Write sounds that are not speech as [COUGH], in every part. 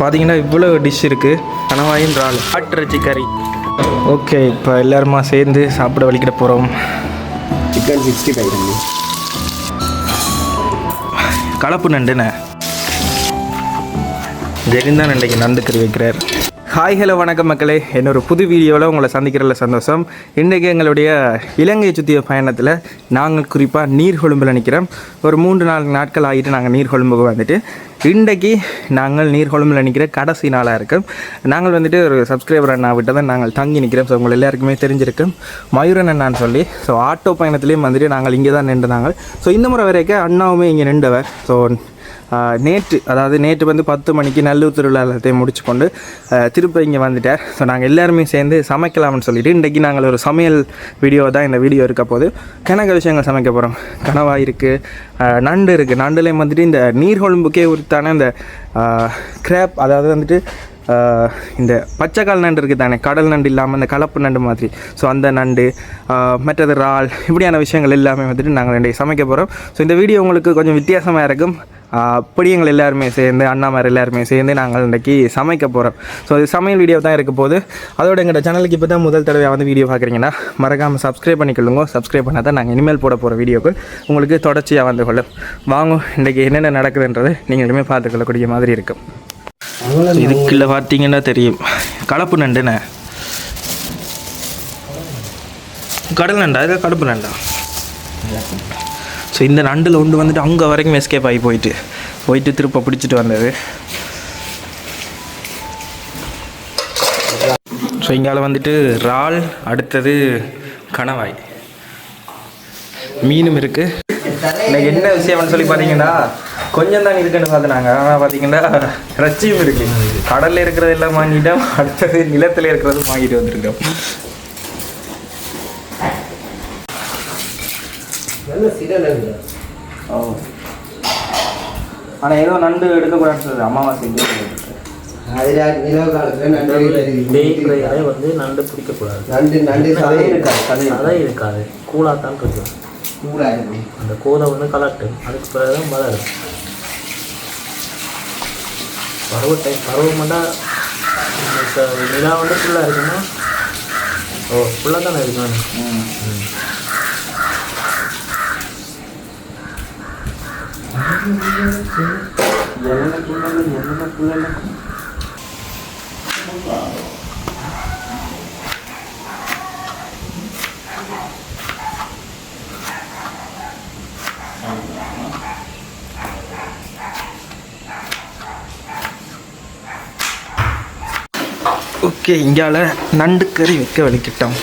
பார்த்தீங்கன்னா இவ்வளோ டிஷ் இருக்குது கணவாயின் இறால் ஆட்டிறைச்சி கறி. ஓகே இப்போ எல்லாருமா சேர்ந்து சாப்பிட வலிக்கிட போகிறோம் சிக்கன் சிக்ஸ்டி ஃபைவ் கலப்பு நண்டுண்ணே. ஜெரிந்தான் இன்றைக்கி நண்டு கறி வைக்கிறார். ஹாய் ஹலோ வணக்கம் மக்களே. என்னொரு புது வீடியோவில் உங்களை சந்திக்கிறதுல சந்தோஷம். இன்றைக்கி எங்களுடைய இலங்கை சுற்றிய பயணத்தில் நாங்கள் குறிப்பாக நீர்கொழும்பில் நிற்கிறோம் ஒரு மூன்று நாலு நாட்கள் ஆகிட்டு நாங்கள் நீர்கொழும்புக்கு வந்துட்டு இன்றைக்கி நாங்கள் நீர்கொழும்பில் நிற்கிற கடைசி நாளாக இருக்கும். நாங்கள் வந்துட்டு ஒரு சப்ஸ்கிரைபர் அண்ணா விட்டு தான் நாங்கள் தங்கி நிற்கிறோம் ஸோ உங்கள் எல்லாருக்குமே தெரிஞ்சிருக்கும். மயூரன் அண்ணான்னு சொல்லி ஸோ ஆட்டோ பயணத்துலேயும் வந்துட்டு நாங்கள் இங்கே தான் நின்று நாங்கள். ஸோ இந்த முறை வரைக்கும் அண்ணாவுமே இங்கே நின்றவர். ஸோ நேற்று அதாவது நேற்று வந்து பத்து மணிக்கு நல்லூர் திருவிழா எல்லாத்தையும் முடிச்சு கொண்டு திருப்ப இங்கே வந்துட்டார். ஸோ நாங்கள் எல்லாருமே சேர்ந்து சமைக்கலாம்னு சொல்லிட்டு இன்றைக்கி நாங்கள் ஒரு சமையல் வீடியோ தான் இந்த வீடியோ இருக்க போது கணக்க விஷயங்கள் சமைக்க போகிறோம் கனவாய் இருக்குது நண்டு இருக்குது நண்டுலேயும் வந்துட்டு இந்த நீர்கொழும்புக்கே உரித்தான இந்த கிராப் அதாவது வந்துட்டு இந்த பச்சைக்கால் நண்டு இருக்குது தானே கடல் நண்டு இல்லாமல் இந்த கலப்பு நண்டு மாதிரி. ஸோ அந்த நண்டு மற்றது இறால் இப்படியான விஷயங்கள் எல்லாமே வந்துட்டு நாங்கள் ரெண்டு சமைக்க போகிறோம் ஸோ இந்த வீடியோ உங்களுக்கு கொஞ்சம் வித்தியாசமாக இருக்கும். அப்படியங்கள் எல்லாருமே சேர்ந்து அண்ணாமார் எல்லாருமே சேர்ந்து நாங்கள் இன்றைக்கி சமைக்க போகிறோம் ஸோ இது சமையல் வீடியோ தான் இருக்க போது அதோட எங்களோட சேனலுக்கு இப்போ தான் முதல் தடவை வந்து வீடியோ பார்க்குறீங்கன்னா மறக்காமல் சப்ஸ்கிரைப் பண்ணிக்கொள்ளுங்க. சப்ஸ்கிரைப் பண்ணால் தான் நாங்கள் இனிமேல் போட போகிற வீடியோக்கள் உங்களுக்கு தொடர்ச்சியாக வந்து கொள்ளும். வாங்க இன்றைக்கி என்னென்ன நடக்குதுன்றது நீங்களுமே பார்த்துக்கொள்ளக்கூடிய மாதிரி இருக்கும் இதுக்குள்ள பார்த்தீங்கன்னா தெரியும். கலப்பு நண்டுண்ணே. கடல் நண்டா? இது கடுப்பு நண்டா? ஸோ இந்த நண்டில் ஒன்று வந்துட்டு அங்கே வரைக்கும் எஸ்கேப் ஆகி போயிட்டு போயிட்டு திருப்ப பிடிச்சிட்டு வந்தது. ஸோ இங்கால வந்துட்டு இறால் அடுத்தது கணவாய். மீனும் இருக்குது இன்னைக்கு என்ன விஷயம்னு சொல்லி பார்த்தீங்கன்னா கொஞ்சம் தான் இருக்குன்னு பார்த்துனாங்க ஆனால் பார்த்தீங்கன்னா ரச்சியும் இருக்கு. கடலில் இருக்கிறது எல்லாம் வாங்கிட்டோம் அடுத்தது நிலத்தில் இருக்கிறது வாங்கிட்டு வந்திருக்கோம். ஆனால் ஏதோ நண்டு எடுக்கக்கூடாதுன்னு சொல்லுது. அமாவாசை அதில் நிலவு காலத்தில் நண்டு வந்து நண்டு பிடிக்கக்கூடாது. நண்டு நண்டு இருக்காது. கதை அதை இருக்காது. கூலாக தான் இருக்கும் அந்த கோதை வந்து கலட்டும் அதுக்கு பிறகு தான் வளரும் பருவ டைம் இப்போ நிலா வந்து ஃபுல்லாக இருக்குமா? ஓ ஃபுல்லாக தானே இருக்கும்? ம். ஓகே இங்கால நண்டு கறி வைக்க வலிக்கிட்டோம்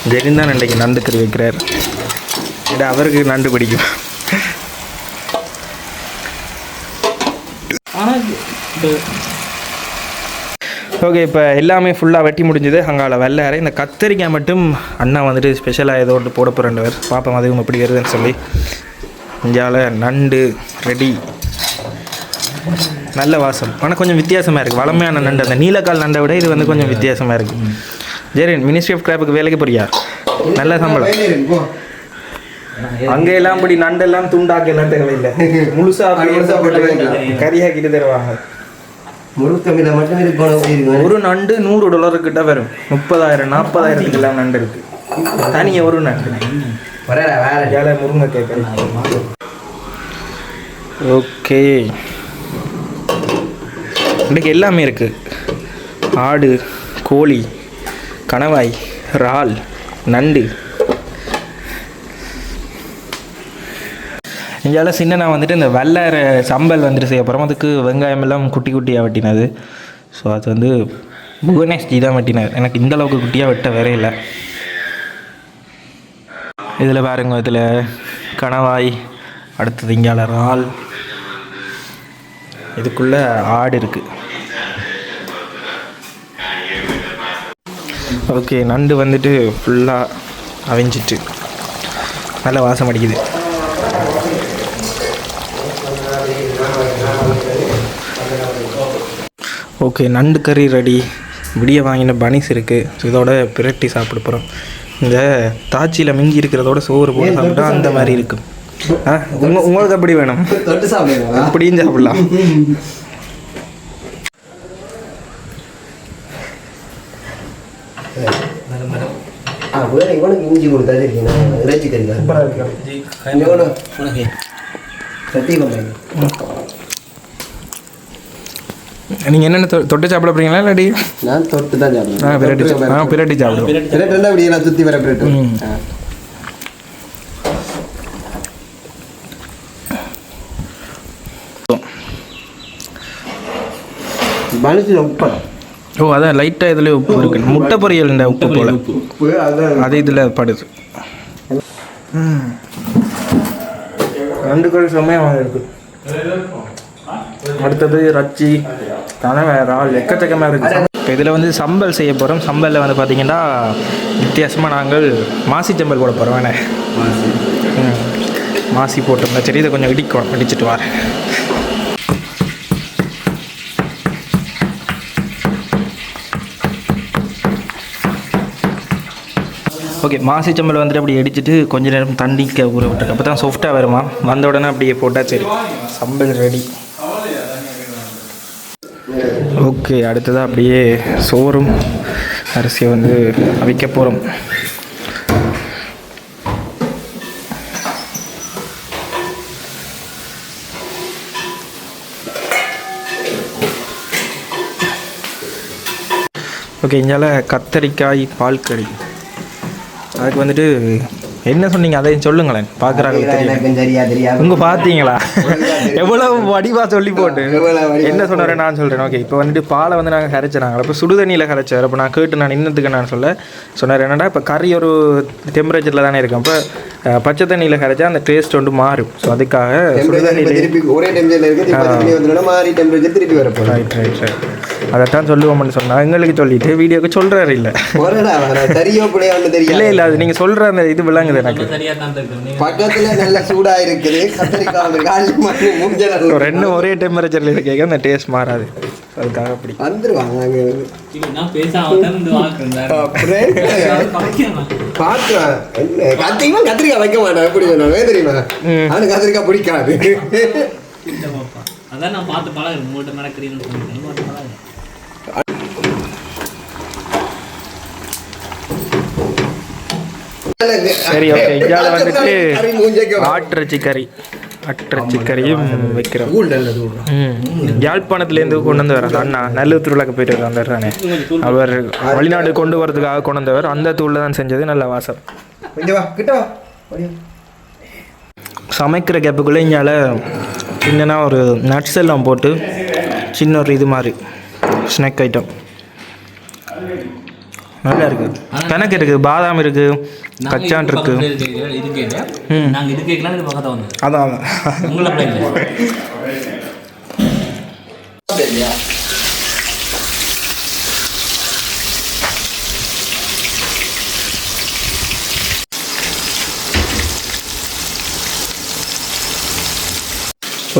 இருக்கு. ஜெரிந்தான் இன்றைக்கி நண்டு கறி வைக்கிறார். இது அவருக்கு நண்டு பிடிக்கும்? ஓகே இப்போ எல்லாமே ஃபுல்லாக வெட்டி முடிஞ்சது. அங்கால வெள்ளார இந்த கத்தரிக்காய் மட்டும் அண்ணா வந்துட்டு ஸ்பெஷலாக ஏதோ ஒன்று போட போகிறேன்வர் பார்ப்போம் அதுவும் எப்படி வருதுன்னு சொல்லி. இந்தியாவில் நண்டு ரெடி நல்ல வாசம். ஆனால் கொஞ்சம் வித்தியாசமாக இருக்குது வளமையான நண்டு. அந்த நீலக்கால் நண்டை விட இது வந்து கொஞ்சம் வித்தியாசமாக இருக்குது ஜெரின் மினிஸ்ட்ரி ஆஃப் கிராப்புக்கு வேலைக்கு போறியா? நல்ல சம்பளம். அங்கே எல்லாம் இப்படி நண்டெல்லாம் துண்டாக்க எல்லாம் தேவையில்லை முழுசா. கறியாக்கிட்டு தருவாங்க. ஒரு நண்டு நூறு டாலர் கிட்ட வரும். முப்பதாயிரம் நாற்பதாயிரத்துக்கு எல்லாம் நண்டு இருக்கு. தனியாக ஒரு நண்டு. வேற. முருங்கை கேட்க ஓகே. இன்றைக்கு எல்லாமே இருக்கு. ஆடு கோழி கணவாய் இறால் நண்டு. இங்கால சின்ன வந்துட்டு இந்த வெள்ளை சம்பல் வந்துட்டு செய்ய போகிறோம் அதுக்கு வெங்காயம் எல்லாம் குட்டி குட்டியாக வெட்டினது. ஸோ அது வந்து புவனேஷ்ஜி தான் வெட்டினார். எனக்கு இந்த அளவுக்கு குட்டியாக வெட்ட வேற இல்லை. இதில் பாருங்க இதில் கணவாய் அடுத்தது இங்கால இறால். இதுக்குள்ளே ஆடு இருக்குது ஓகே நண்டு வந்துட்டு ஃபுல்லாக அவிஞ்சிட்டு. நல்ல வாசம் அடிக்குது. ஓகே நண்டு கறி ரெடி விடிய வாங்கின பனிஸ் இருக்குது இதோட பிரட்டி சாப்பிட போகிறோம் இந்த தாச்சியில் மிஞ்சி இருக்கிறதோட சோறு போட்டு சாப்பிட்டா அந்த மாதிரி இருக்கும் ஆ உங்க உங்களுக்கு எப்படி வேணும்? அப்படியும் சாப்பிடலாம். வேற இவனுக்கு இஞ்சி கொடுத்தா இருக்கீங்க இறைச்சி கறிக்கா இவனு சத்தி கொண்டாங்க நீங்கள் என்னென்ன தொ- தொட்டு சாப்பிட போறீங்களா இல்லாடி நான் தொட்டு தான் ஆ பிரட்டி சாப்பிடுவேன் ஆ பிரட்டி சாப்பிடுவோம் பிரெட் இருந்தால் அப்படியே நான் சுற்றி வர பிரெட் ம். மனுஷன் உப்பா ஓ அதான் லைட்டாக இதில் உப்பு இருக்கு. முட்டை பொரியல் இந்த உப்பு போல். உப்பு. அதான் அது இதில் படுது. ம். ரெண்டு கோழி செம்மையாக இருக்கு அடுத்தது ரச்சி தானே வேற ஆள் எக்கச்சக்கமாக இருக்கு இப்போ இதில் வந்து சம்பல் செய்ய போகிறோம் சம்பலில் வந்து பார்த்தீங்கன்னா வித்தியாசமாக நாங்கள் மாசி சம்பல் போட போகிறோம் வேணே ம். மாசி போட்டிருந்தா சரி இதை கொஞ்சம் இடிக்கும் இடிச்சிட்டு வரேன். ஓகே மாசி சம்பல் வந்துட்டு அப்படி அடிச்சுட்டு கொஞ்ச நேரம் தண்ணிக்க ஊற விட்டுருக்கு அப்போ தான் சாஃப்டாக வருமா? வந்த உடனே அப்படியே போட்டால் சரி. சம்பல் ரெடி ஓகே அடுத்ததாக அப்படியே சோறும் அரிசியை வந்து அவிக்க போகிறோம் ஓகே இங்கால கத்தரிக்காய் பால் கறி அதுக்கு வந்துட்டு என்ன சொன்னீங்க? அதையும் சொல்லுங்களேன். பார்க்குறாங்க தெரியும் உங்க பார்த்தீங்களா? எவ்வளவு வடிவா சொல்லி போட்டு. என்ன சொன்னாரு? நான் சொல்றேன். ஓகே இப்போ வந்துட்டு பாலை வந்து நாங்கள் கரைச்சினாங்க அப்போ சுடுதண்ணியில் கரைச்சார் அப்போ நான் கேட்டு நான் இன்னத்துக்கு நான் சொல்ல. சொன்னார் என்னடா இப்போ கறி ஒரு டெம்பரேச்சரில் தானே இருக்கும் அப்போ அஹ், பச்சை தண்ணியில் கரைச்சா அந்த டேஸ்ட் வந்து மாறும். ஸோ அதுக்காக இப்ப சுடுதண்ணியில் ரைட் ரைட் ரைட் அதைத்தான் சொல்லுவோம்னு சொன்னா எங்களுக்கு சொல்லிட்டு வீடியோக்கு சொல்றாரு இல்லை. இல்லை இல்லை அது நீங்கள் சொல்கிற அந்த இது விளங்குது எனக்கு. பக்கத்துல நல்ல சூடா இருக்குது கத்தரிக்காய் ரெண்டும் ஒரே டெம்பரேச்சரில் இருக்கேங்க. அந்த டேஸ்ட் மாறாது. அதுக்காக அப்படி. வந்துருவாங்க கத்திரிக்காய் கத்திரிக்காய் வைக்க மாட்டான். எப்படி சொன்னாங்க தெரியுமா. அவனுக்கு கத்திரிக்காய் பிடிக்காது. அதான் நான் பார்த்து பழகு உங்கள்கிட்ட நடக்கிறீன்னு சொல்லிட்டேன் பார்த்து பழகு சரி ஓகே இந்தியாவில் வந்துட்டு. ஆட்டிறச்சி கறி ஆட்டிறச்சி கறியும் வைக்கிறோம். யாழ்ப்பாணத்துலேருந்து கொண்டு வந்து வர அண்ணா நல்லூர் திருவிழாக்கு போயிட்டு வந்துடுறானே அவர் வெளிநாடு கொண்டு வரதுக்காக கொண்டு வந்தவர். அந்த தூளில் தான் செஞ்சது. நல்ல வாசம். சமைக்கிற கேப்புக்குள்ளே இங்கால சின்னனா ஒரு நட்ஸ் எல்லாம் போட்டு சின்ன ஒரு இது மாதிரி ஸ்நாக் ஐட்டம் நல்லா இருக்கு. கணக்கு இருக்கு பாதாம் இருக்கு கச்சான் இருக்கு. இது கேட்க ம். நாங்க இது கேட்கலாம் இது பக்கத்துல வந்து அதான் அதான். உங்களை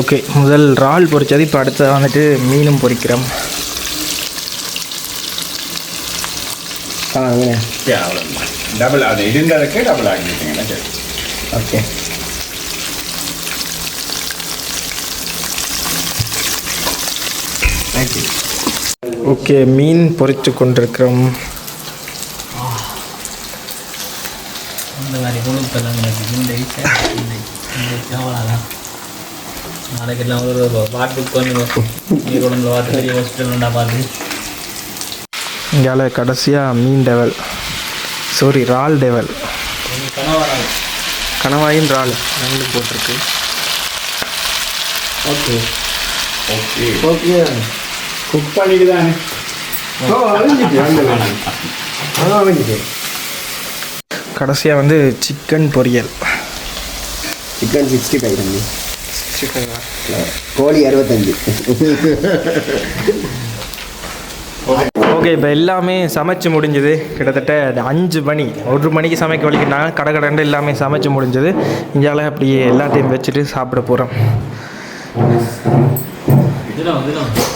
ஓகே முதல் இறால் பொரிச்சது இப்போ அடுத்து வந்துட்டு மீனும் பொரிக்கிறோம் ஆ இவனே. டபுள் அது இருந்ததுக்கு டபுள் ஆகிட்டீங்கன்னா சரி ஓகே ஓகே மீன் பொரித்து கொண்டிருக்கிறோம். இந்த மாதிரி குழுப்பெல்லாம் எனக்கு இந்த வீட்டை இந்த நாளைக்கு எல்லாம் ஒரு வாட் புக் பண்ணுங்க நீர் உடம்புல பார்த்து பெரிய ஹாஸ்பிட்டல் பார்த்து இங்கால கடைசியாக மீன் டெவல் சாரி இறால் டெவல் கணவாயும் இறால் ரெண்டும் போட்டிருக்கு. ஓகே. ஓகே. ஓகே. குக் பண்ணிட்டு தானே. ஓ அழிஞ்சிட்டு அந்த ஆ அழிஞ்சிட்டு கடைசியாக வந்து சிக்கன் பொரியல். சிக்கன் சிக்ஸ்டி ஃபைவ் தம்பி சிக்கன் கோழி அறுபத்தஞ்சு. ஓகே இப்போ எல்லாமே சமைச்சு முடிஞ்சது. கிட்டத்தட்ட அஞ்சு மணி ஒரு மணிக்கு சமைக்க வலிக்கிட்டாங்க கடை கடைண்டு எல்லாமே சமைச்சு முடிஞ்சது. இங்கால அப்படியே எல்லாத்தையும் வச்சுட்டு சாப்பிட போகிறோம்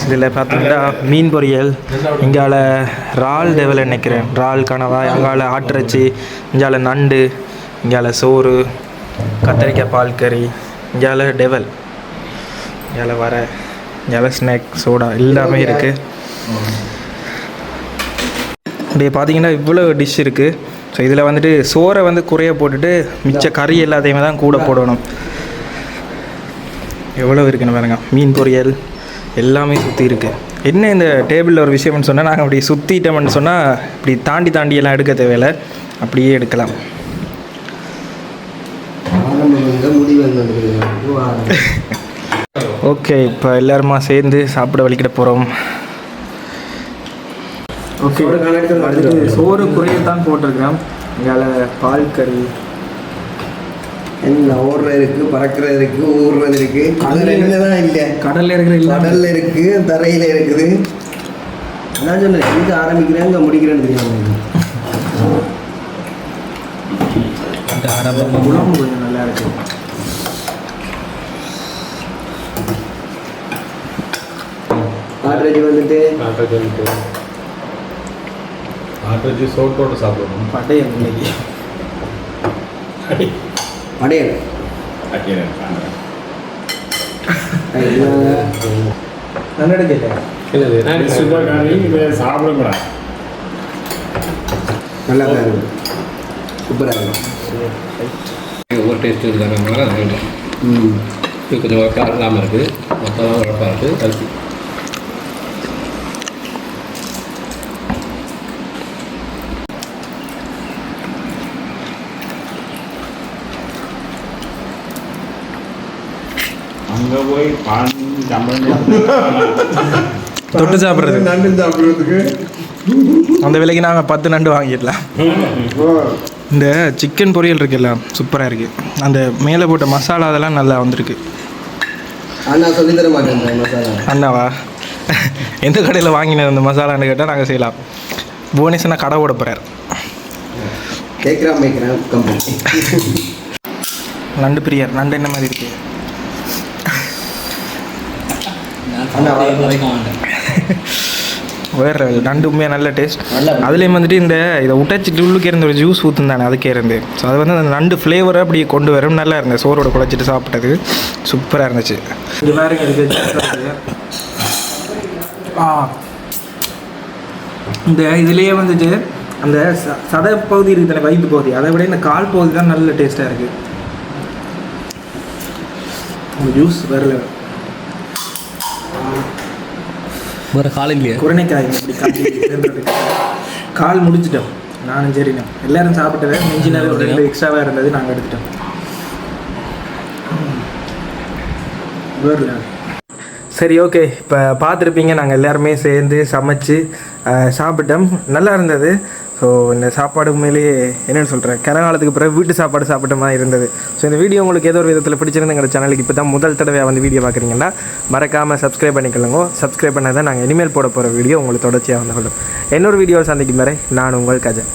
இதில் பார்த்தீங்கன்னா மீன் பொரியல் இங்கால இறால் டெவல் நினைக்கிறேன். இறால் கனவா அங்கால ஆட்டிறச்சி இங்கால நண்டு இங்கால சோறு கத்தரிக்காய் பால் கறி இங்கால டெவல் இங்கால வர இங்கால ஸ்நாக் சோடா எல்லாமே இருக்குது இப்படி பார்த்தீங்கன்னா இவ்வளோ டிஷ் இருக்குது ஸோ இதில் வந்துட்டு சோறை வந்து குறைய போட்டுட்டு மிச்ச கறி எல்லாத்தையுமே தான் கூட போடணும். எவ்வளோ இருக்குன்னு பாருங்க. மீன் பொரியல் எல்லாமே சுற்றி இருக்குது என்ன இந்த டேபிளில் ஒரு விஷயம்னு சொன்னால் நாங்கள் அப்படி சுற்றிட்டோம்னு சொன்னால் இப்படி தாண்டி தாண்டி எல்லாம் எடுக்க தேவையில்லை. அப்படியே எடுக்கலாம். ஓகே [LAUGHS] இப்போ எல்லாருமா சேர்ந்து சாப்பிட வலிக்கிட போகிறோம் ஓகே அடுத்து சோறு குறையத்தான் போட்டிருக்கிறோம். இங்கால பால் கறி. என்ன ஓடுறது இருக்கு பறக்கிறது இருக்கு ஊறுறது இருக்கு. ரெண்டுல தான் இல்லை. கடலில் இருக்கிற கடல்ல இருக்கு தரையில இருக்குது. நான் சொன்னேன் எங்க ஆரம்பிக்கிறேன் அங்க முடிக்கிறேன்னு தெரியாம குழம்பு கொஞ்சம் நல்லா இருக்கு. ஆட்ரேஜ் வந்துட்டு. ஆட்டோஜி சோட்டோட சாப்பிடணும் படையல் இன்னைக்கு அடையல் நல்லா கேட்டேன் சாப்பிடுங்கடா நல்லா தான் இருக்கு சூப்பராக இருக்கும் ஒவ்வொரு டேஸ்ட்டு வேண்டும் ம். இது கொஞ்சம் உரப்பாக இல்லாமல் இருக்குது. மொத்தமாக உரப்பாக இருக்குது அரிசி அங்க போய் பான் சம்பளம் தொட்டு சாப்பிட்றது. நண்டு சாப்பிடுறதுக்கு. அந்த விலைக்கு நாங்கள் பத்து நண்டு வாங்கிடலாம் இந்த சிக்கன் பொரியல் இருக்குல்ல சூப்பராக இருக்குது அந்த மேலே போட்ட மசாலா அதெல்லாம் நல்லா வந்திருக்கு. அண்ணா சொல்லி தர மாட்டேன் அண்ணாவா? எந்த கடையில் வாங்கினது அந்த மசாலான்னு கேட்டால் நாங்கள் செய்யலாம். புவனேஸ்வரனா கடை ஓட போகிறார் நண்டு பிரியர் நண்டு என்ன மாதிரி இருக்கு நான் சாப்பிட்டே வைக்க மாட்டேன் வேறு. நண்டு உண்மையாக நல்ல டேஸ்ட் அதுலேயும் வந்துட்டு இந்த இதை உடைச்சிட்டு உள்ளுக்கு இருந்த ஒரு ஜூஸ் ஊற்றும் தானே அதுக்கே இருந்து. ஸோ அது வந்து அந்த நண்டு ஃப்ளேவரை அப்படி கொண்டு வரும். நல்லா இருந்தது. சோறோட குழச்சிட்டு சாப்பிட்டது. சூப்பராக இருந்துச்சு. இந்த இதுலேயே வந்துட்டு அந்த ச- சதை பகுதி இருக்குது தானே வயிற்று பகுதி. அதை விட இந்த கால் பகுதி தான் நல்ல டேஸ்ட்டாக இருக்குது ஜூஸ் வேறு வேறு கால் இல்லையா? குரணைக்காய் கால் முடிச்சிட்டோம் நானும் சரிண்ணா. எல்லாரும் சாப்பிட்டதை நெஞ்சு நேரம் ஒரு ரெண்டு எக்ஸ்ட்ராவாக இருந்தது நாங்கள் எடுத்துட்டோம். வேறு. சரி ஓகே இப்போ பார்த்துருப்பீங்க நாங்கள் எல்லாருமே சேர்ந்து சமைச்சு சாப்பிட்டோம். நல்லா இருந்தது. ஸோ இந்த சாப்பாடு உண்மையிலேயே என்னென்னு சொல்கிறேன் கரகாலத்துக்கு பிறகு வீட்டு சாப்பாடு சாப்பிட்ட மாதிரி இருந்தது. ஸோ இந்த வீடியோ உங்களுக்கு ஏதோ ஒரு விதத்தில் பிடிச்சிருந்து எங்கள் சேனலுக்கு இப்போ தான் முதல் தடவையாக வந்து வீடியோ பார்க்குறீங்கன்னா மறக்காமல் சப்ஸ்கிரைப் பண்ணிக்கலங்க. சப்ஸ்கிரைப் பண்ணால் தான் நாங்கள் இனிமேல் போட போகிற வீடியோ உங்களுக்கு தொடர்ச்சியாக வந்து இன்னொரு வீடியோவில் சந்திக்கும் வரை நான் உங்கள் கஜன்.